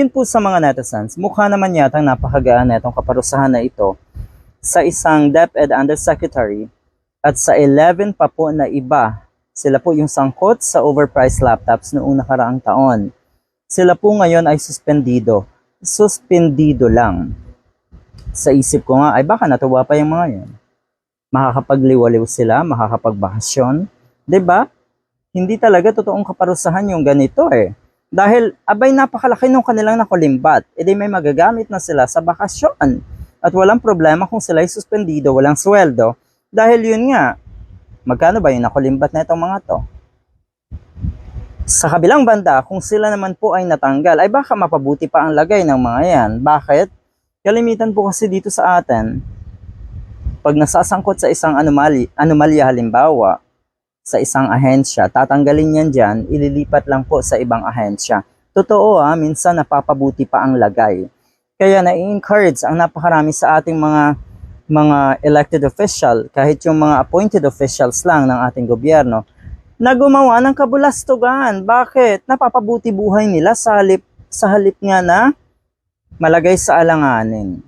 Yun po sa mga netizens, mukha naman yata napakagaan na itong kaparusahan na ito sa isang DepEd Undersecretary at sa 11 pa po na iba. Sila po yung sangkot sa overpriced laptops noong nakaraang taon. Sila po ngayon ay suspendido. Suspendido lang. Sa isip ko nga, ay baka natuwa pa yung mga yun. Makakapagliwaliw sila, makakapagbakasyon. ba? Hindi talaga totoong kaparusahan yung ganito eh. Dahil abay napakalaki nung kanilang nakulimbat, edi may magagamit na sila sa bakasyon. At walang problema kung sila ay suspendido, walang sweldo. Dahil yun nga, magkano ba yung nakulimbat na itong mga to? Sa kabilang banda, kung sila naman po ay natanggal, ay baka mapabuti pa ang lagay ng mga yan. Bakit? Kalimitan po kasi dito sa atin, pag nasasangkot sa isang anomali, anomalya halimbawa, sa isang ahensya, tatanggalin yan dyan, ililipat lang po sa ibang ahensya. Totoo ah, minsan napapabuti pa ang lagay. Kaya na-encourage ang napakarami sa ating mga mga elected official, kahit yung mga appointed officials lang ng ating gobyerno, na gumawa ng kabulastugan. Bakit? Napapabuti buhay nila sa halip, sa halip nga na malagay sa alanganin.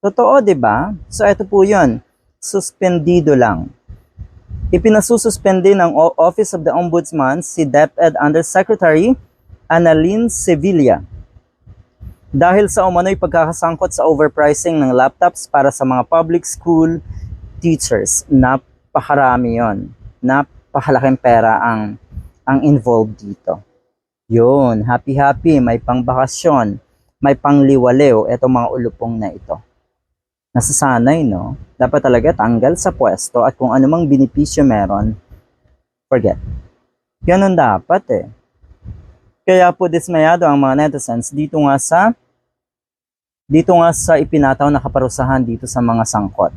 Totoo, di ba? So, ito po yun. Suspendido lang. Ipinasususpende ng Office of the Ombudsman si DepEd Undersecretary Annalyn Sevilla dahil sa umano'y pagkakasangkot sa overpricing ng laptops para sa mga public school teachers. Napakarami yon. Napakalaking pera ang ang involved dito. Yun, happy-happy, may pangbakasyon, may pangliwaliw, etong mga ulupong na ito. Nasasanay, no? Dapat talaga tanggal sa pwesto at kung anumang binipisyo meron, forget. Ganun dapat eh. Kaya po dismayado ang mga netizens dito nga sa dito nga sa ipinataw na kaparusahan dito sa mga sangkot.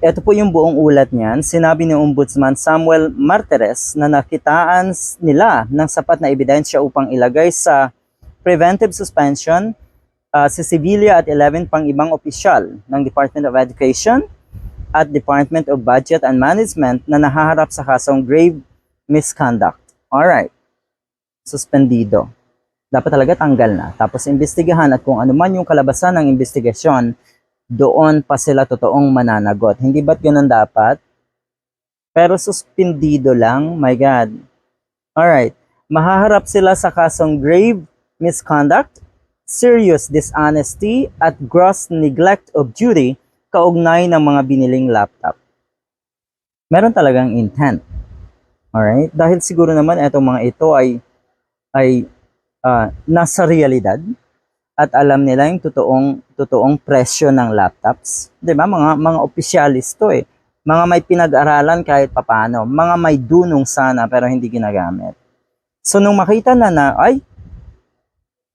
Ito po yung buong ulat niyan. Sinabi ni Ombudsman Samuel Martires na nakitaan nila ng sapat na ebidensya upang ilagay sa preventive suspension uh, si Sevilla at 11 pang ibang opisyal ng Department of Education at Department of Budget and Management na nahaharap sa kasong grave misconduct. Alright suspendido. Dapat talaga tanggal na. Tapos imbestigahan at kung ano man yung kalabasan ng investigasyon, doon pa sila totoong mananagot. Hindi ba't ganun dapat? Pero suspendido lang, my God. Alright, mahaharap sila sa kasong grave misconduct, serious dishonesty, at gross neglect of duty kaugnay ng mga biniling laptop. Meron talagang intent. Alright? Dahil siguro naman itong mga ito ay ay ah, nasa realidad at alam nila yung totoong totoong presyo ng laptops. 'Di ba? Mga mga opisyalis to eh. Mga may pinag-aralan kahit papano, mga may dunong sana pero hindi ginagamit. So nung makita na na ay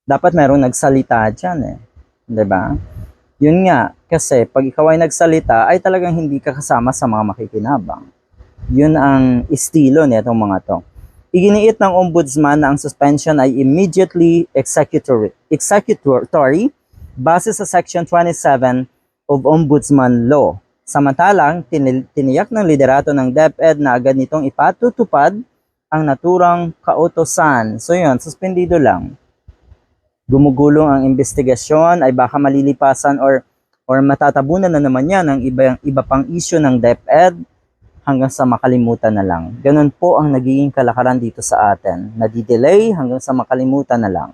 dapat merong nagsalita diyan eh. ba? Yun nga, kasi pag ikaw ay nagsalita, ay talagang hindi ka kasama sa mga makikinabang. Yun ang estilo nitong mga to. Iginiit ng ombudsman na ang suspension ay immediately executory, executory base sa Section 27 of Ombudsman Law. Samantalang, tiniyak ng liderato ng DepEd na agad nitong ipatutupad ang naturang kautosan. So yun, suspendido lang. Gumugulong ang investigasyon ay baka malilipasan or or matatabunan na naman yan ng iba, iba pang issue ng DepEd hanggang sa makalimutan na lang. Ganun po ang nagiging kalakaran dito sa atin. Nadidelay hanggang sa makalimutan na lang.